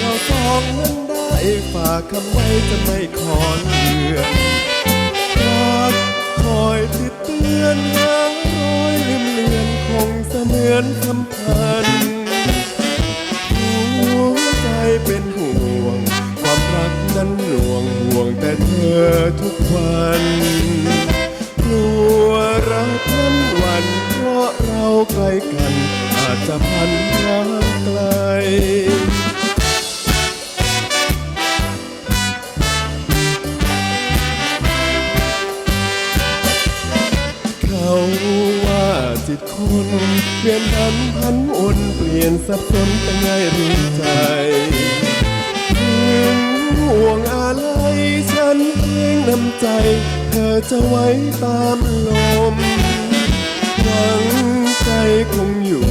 เราสองนั้นได้ฝากคำไว้จะไม่ขอเลือนรักคอยติดเตือนหารอยลืมเลือนคงเสมือนคำพันหัวใจเป็นห่วง ความรักนั้นหน่วงห่วงแต่เธอทุกวันกลัวรักนั้นวัน เพราะเราใกล้กันอาจจะพันรักไว่าจิตคนเปลี่ยนพันพันอ่นเปลี่ยนสับสนไปง่ายรู้ใจถึงห่วงอะไรฉันเพียงน้ำใจ เธอจะไว้ตามลมหวังใจคงอยู่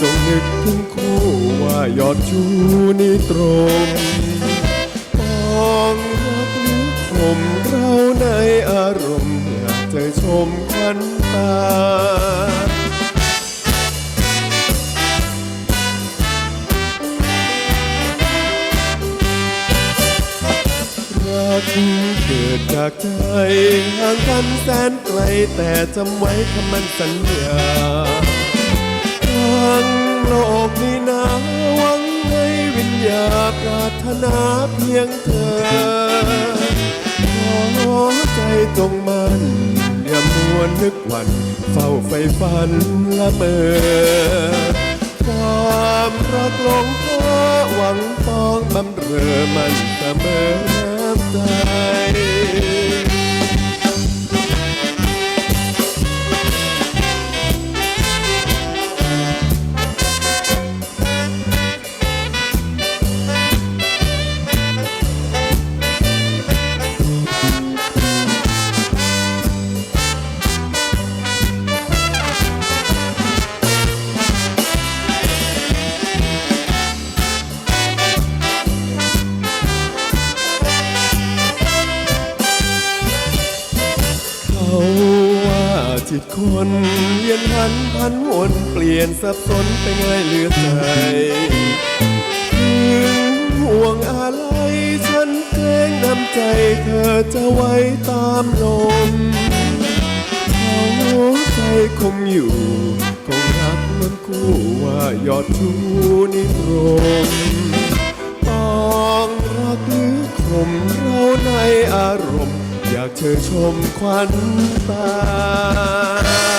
จงนึกถึงคู่ว่ายอดชูนี่ตรงปองรักหรือข่มเราในอารมณ์อยากจะชมควัน รักเกิดจากใจห่างกันแสนไกลแต่จำไว้คำมันสัญญาทั้งโลกนี้นาหวังให้วิญญาปรารถนาเพียงเธอขอใจจงมา นึกวันเฝ้าไฟฝันละเมอความรักหลงเพราะหวังปองบำเรอมันเสมอน้ำตา เขาว่าจิตคนเวียนหันพันวนเปลี่ยนสับสนไปง่ายเหลือใจถึงห่วงอะไรฉันเกรงน้ำใจเธอจะไว้ตามลมเขาใจคงอยู่คงรักเหมือนคู่ว่ายอดชูนิร อยากเธอชมควันตา